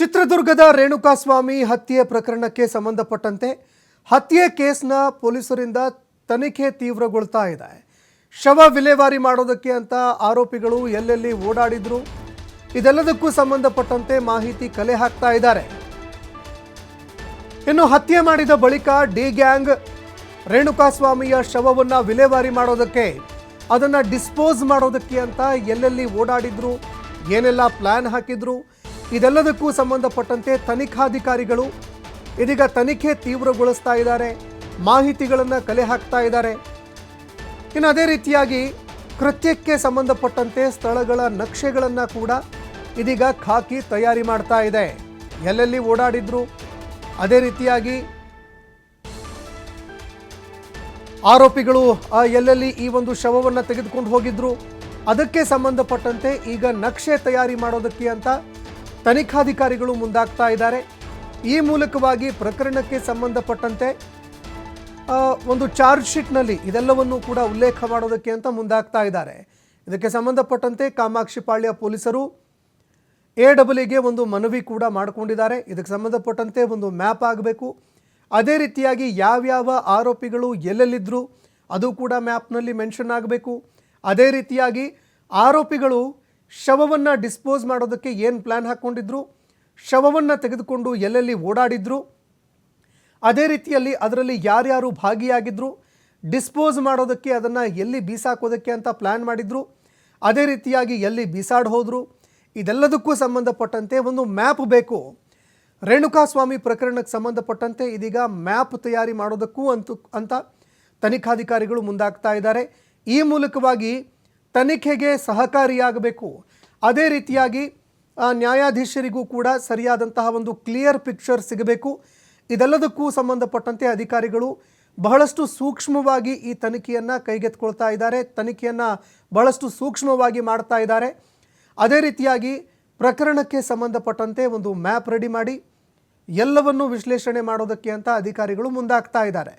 ಚಿತ್ರದುರ್ಗದ ರೇಣುಕಾಸ್ವಾಮಿ ಹತ್ಯೆ ಪ್ರಕರಣಕ್ಕೆ ಸಂಬಂಧಪಟ್ಟಂತೆ ಹತ್ಯೆ ಕೇಸ್ನ ಪೊಲೀಸರಿಂದ ತನಿಖೆ ತೀವ್ರಗೊಳ್ತಾ ಇದೆ. ಶವ ವಿಲೇವಾರಿ ಮಾಡೋದಕ್ಕೆ ಅಂತ ಆರೋಪಿಗಳು ಎಲ್ಲೆಲ್ಲಿ ಓಡಾಡಿದ್ರು, ಇದೆಲ್ಲದಕ್ಕೂ ಸಂಬಂಧಪಟ್ಟಂತೆ ಮಾಹಿತಿ ಕಲೆ ಹಾಕ್ತಾ ಇದ್ದಾರೆ. ಇನ್ನು ಹತ್ಯೆ ಮಾಡಿದ ಬಳಿಕ ಡಿ ಗ್ಯಾಂಗ್ ರೇಣುಕಾಸ್ವಾಮಿಯ ಶವವನ್ನ ವಿಲೇವಾರಿ ಮಾಡೋದಕ್ಕೆ, ಅದನ್ನ ಡಿಸ್ಪೋಸ್ ಮಾಡೋದಕ್ಕೆ ಅಂತ ಎಲ್ಲೆಲ್ಲಿ ಓಡಾಡಿದ್ರು, ಏನೆಲ್ಲ ಪ್ಲಾನ್ ಹಾಕಿದ್ರು ಇದೆಲ್ಲದಕ್ಕೂ ಸಂಬಂಧಪಟ್ಟಂತೆ ತನಿಖಾಧಿಕಾರಿಗಳು ಇದೀಗ ತನಿಖೆ ತೀವ್ರಗೊಳಿಸ್ತಾ ಇದ್ದಾರೆ. ಮಾಹಿತಿಗಳನ್ನು ಕಲೆ ಹಾಕ್ತಾ ಇದ್ದಾರೆ. ಇನ್ನು ಅದೇ ರೀತಿಯಾಗಿ ಕೃತ್ಯಕ್ಕೆ ಸಂಬಂಧಪಟ್ಟಂತೆ ಸ್ಥಳಗಳ ನಕ್ಷೆಗಳನ್ನು ಕೂಡ ಇದೀಗ ಖಾಕಿ ತಯಾರಿ ಮಾಡ್ತಾ ಇದೆ. ಎಲ್ಲೆಲ್ಲಿ ಓಡಾಡಿದ್ರು ಅದೇ ರೀತಿಯಾಗಿ ಆರೋಪಿಗಳು ಎಲ್ಲೆಲ್ಲಿ ಈ ಒಂದು ಶವವನ್ನು ತೆಗೆದುಕೊಂಡು ಹೋಗಿದ್ರು, ಅದಕ್ಕೆ ಸಂಬಂಧಪಟ್ಟಂತೆ ಈಗ ನಕ್ಷೆ ತಯಾರಿ ಮಾಡೋದಕ್ಕೆ ಅಂತ ತನಿಖಾಧಿಕಾರಿಗಳು ಮುಂದಾಗ್ತಾ ಇದ್ದಾರೆ. ಈ ಮೂಲಕವಾಗಿ ಪ್ರಕರಣಕ್ಕೆ ಸಂಬಂಧಪಟ್ಟಂತೆ ಒಂದು ಚಾರ್ಜ್ ಶೀಟ್ನಲ್ಲಿ ಇದೆಲ್ಲವನ್ನು ಕೂಡ ಉಲ್ಲೇಖ ಮಾಡೋದಕ್ಕೆ ಅಂತ ಮುಂದಾಗ್ತಾ ಇದ್ದಾರೆ. ಇದಕ್ಕೆ ಸಂಬಂಧಪಟ್ಟಂತೆ ಕಾಮಾಕ್ಷಿಪಾಳ್ಯ ಪೊಲೀಸರು ಎ ಡಬ್ಲ್ಯೂಗೆ ಒಂದು ಮನವಿ ಕೂಡ ಮಾಡಿಕೊಂಡಿದ್ದಾರೆ. ಇದಕ್ಕೆ ಸಂಬಂಧಪಟ್ಟಂತೆ ಒಂದು ಮ್ಯಾಪ್ ಆಗಬೇಕು. ಅದೇ ರೀತಿಯಾಗಿ ಯಾವ್ಯಾವ ಆರೋಪಿಗಳು ಎಲ್ಲೆಲ್ಲಿದ್ದರು ಅದು ಕೂಡ ಮ್ಯಾಪ್ನಲ್ಲಿ ಮೆನ್ಷನ್ ಆಗಬೇಕು. ಅದೇ ರೀತಿಯಾಗಿ ಆರೋಪಿಗಳು ಶವವನ್ನು ಡಿಸ್ಪೋಸ್ ಮಾಡೋದಕ್ಕೆ ಏನು ಪ್ಲ್ಯಾನ್ ಹಾಕ್ಕೊಂಡಿದ್ರು ಶವವನ್ನು ತೆಗೆದುಕೊಂಡು ಎಲ್ಲೆಲ್ಲಿ ಓಡಾಡಿದ್ರು? ಅದೇ ರೀತಿಯಲ್ಲಿ ಅದರಲ್ಲಿ ಯಾರ್ಯಾರು ಭಾಗಿಯಾಗಿದ್ದರು ಡಿಸ್ಪೋಸ್ ಮಾಡೋದಕ್ಕೆ ಅದನ್ನು ಎಲ್ಲಿ ಬೀಸಾಕೋದಕ್ಕೆ ಅಂತ ಪ್ಲ್ಯಾನ್ ಮಾಡಿದ್ರು? ಅದೇ ರೀತಿಯಾಗಿ ಎಲ್ಲಿ ಬೀಸಾಡ್ ಹೋದರು? ಇದೆಲ್ಲದಕ್ಕೂ ಸಂಬಂಧಪಟ್ಟಂತೆ ಒಂದು ಮ್ಯಾಪ್ ಬೇಕು. ರೇಣುಕಾಸ್ವಾಮಿ ಪ್ರಕರಣಕ್ಕೆ ಸಂಬಂಧಪಟ್ಟಂತೆ ಇದೀಗ ಮ್ಯಾಪ್ ತಯಾರಿ ಮಾಡೋದಕ್ಕೂ ಅಂತೂ, ಅಂತ ತನಿಖಾಧಿಕಾರಿಗಳು ಮುಂದಾಗ್ತಾ ಇದ್ದಾರೆ. ಈ ಮೂಲಕವಾಗಿ ತನಿಖೆಗೆ ಸಹಕಾರಿಯಾಗಬೇಕು. ಅದೇ ರೀತಿಯಾಗಿ ನ್ಯಾಯಾಧೀಶರಿಗೂ ಕೂಡ ಸರಿಯಾದಂತಹ ಒಂದು ಕ್ಲಿಯರ್ ಪಿಕ್ಚರ್ ಸಿಗಬೇಕು. ಇದೆಲ್ಲದಕ್ಕೂ ಸಂಬಂಧಪಟ್ಟಂತೆ ಅಧಿಕಾರಿಗಳು ಬಹಳಷ್ಟು ಸೂಕ್ಷ್ಮವಾಗಿ ಈ ತನಿಖೆಯನ್ನು ಕೈಗೆತ್ಕೊಳ್ತಾ ಇದ್ದಾರೆ. ತನಿಖೆಯನ್ನು ಬಹಳಷ್ಟು ಸೂಕ್ಷ್ಮವಾಗಿ ಮಾಡ್ತಾ ಇದ್ದಾರೆ. ಅದೇ ರೀತಿಯಾಗಿ ಪ್ರಕರಣಕ್ಕೆ ಸಂಬಂಧಪಟ್ಟಂತೆ ಒಂದು ಮ್ಯಾಪ್ ರೆಡಿ ಮಾಡಿ, ಎಲ್ಲವನ್ನು ವಿಶ್ಲೇಷಣೆ ಮಾಡೋದಕ್ಕೆ ಅಂತ ಅಧಿಕಾರಿಗಳು ಮುಂದಾಗ್ತಾ ಇದ್ದಾರೆ.